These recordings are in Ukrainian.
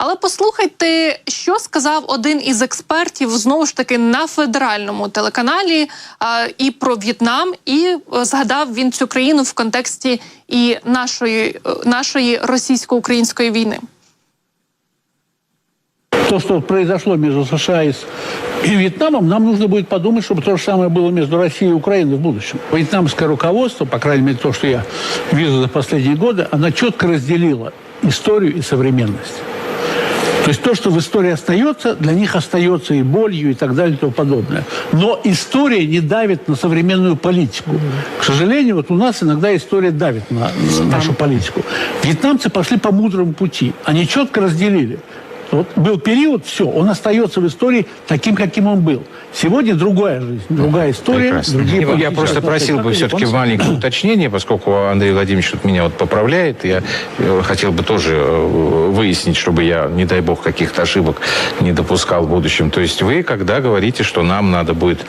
Але послухайте, що сказав один із експертів знову ж таки на федеральному телеканалі а, і про В'єтнам, і е, згадав він цю країну в контексті і нашої, е, нашої російсько-української війни. то, что произошло между США и, с- и Вьетнамом, нам нужно будет подумать, чтобы то же самое было между Россией и Украиной в будущем. Вьетнамское руководство, по крайней мере, то, что я вижу за последние годы, она четко разделила историю и современность. То есть то, что в истории остается, для них остается и болью, и так далее, и тому подобное. Но история не давит на современную политику. К сожалению, вот у нас иногда история давит на, на нашу политику. Вьетнамцы пошли по мудрому пути. Они четко разделили. Вот был период, все, он остается в истории таким, каким он был. Сегодня другая жизнь, другая история, Прекрасно. другие Я просто просил бы все-таки маленькое уточнение, поскольку Андрей Владимирович тут меня вот поправляет. Я э, хотел бы тоже э, выяснить, чтобы я, не дай бог, каких-то ошибок не допускал в будущем. То есть вы, когда говорите, что нам надо будет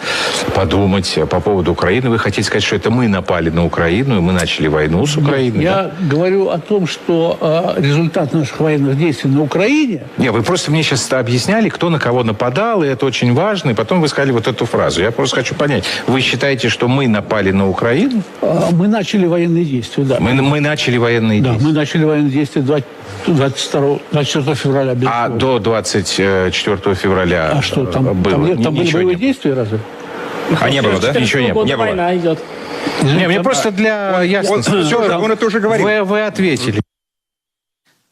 подумать по поводу Украины, вы хотите сказать, что это мы напали на Украину, и мы начали войну с Украиной? да? Я говорю о том, что э, результат наших военных действий на Украине Не, вы просто мне сейчас объясняли, кто на кого нападал, и это очень важно, и потом вы сказали вот эту фразу. Я просто хочу понять, вы считаете, что мы напали на Украину? э, мы начали военные действия, да. Мы, мы начали военные Да, действия? мы начали военные действия 20 22, 24 февраля. А до 24 февраля А что, там, э, было? там, нет- там были боевые не было. действия разве? А не было, да? Ничего не было? война идет. Не, мне просто для ясности. он- Всё, он это уже говорил. Вы, вы ответили.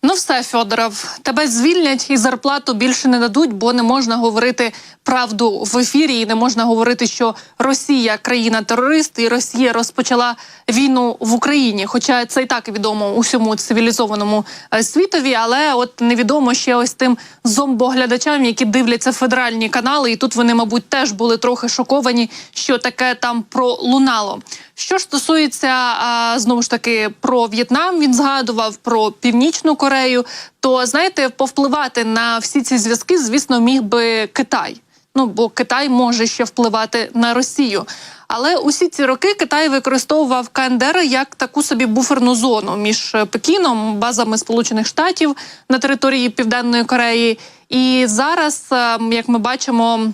Ну, все, Федоров, тебе звільнять і зарплату більше не дадуть, бо не можна говорити правду в ефірі, і не можна говорити, що Росія країна-терорист, і Росія розпочала війну в Україні. Хоча це і так відомо усьому цивілізованому е, світові, але от невідомо ще ось тим зомбоглядачам, які дивляться федеральні канали, і тут вони, мабуть, теж були трохи шоковані, що таке там пролунало. Що ж стосується знову ж таки про В'єтнам, він згадував про Північну Корею. То знаєте, повпливати на всі ці зв'язки, звісно, міг би Китай. Ну бо Китай може ще впливати на Росію. Але усі ці роки Китай використовував КНДР як таку собі буферну зону між е, Пекіном, базами Сполучених Штатів на території Південної Кореї. І зараз, е, як ми бачимо,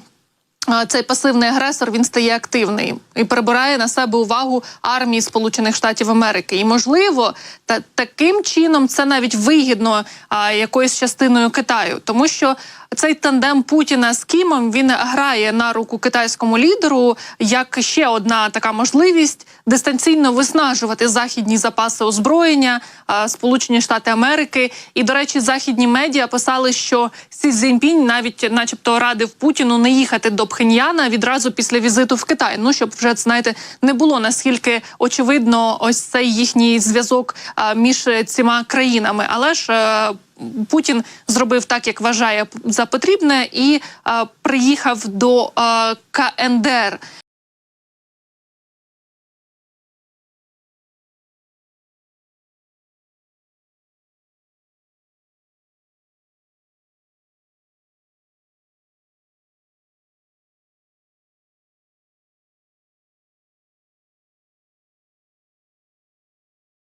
цей пасивний агресор він стає активний і перебирає на себе увагу армії Сполучених Штатів Америки. І можливо, та таким чином це навіть вигідно а, якоюсь частиною Китаю, тому що цей тандем Путіна з Кімом він грає на руку китайському лідеру як ще одна така можливість дистанційно виснажувати західні запаси озброєння Сполучені Штати Америки. І до речі, західні медіа писали, що Сі Цзіньпінь навіть, начебто, радив Путіну не їхати до Пхеньяна відразу після візиту в Китай. Ну щоб вже знаєте, не було наскільки очевидно ось цей їхній зв'язок між е, цими країнами. Але ж е, Путін зробив так, як вважає за потрібне, і е, приїхав до е, КНДР.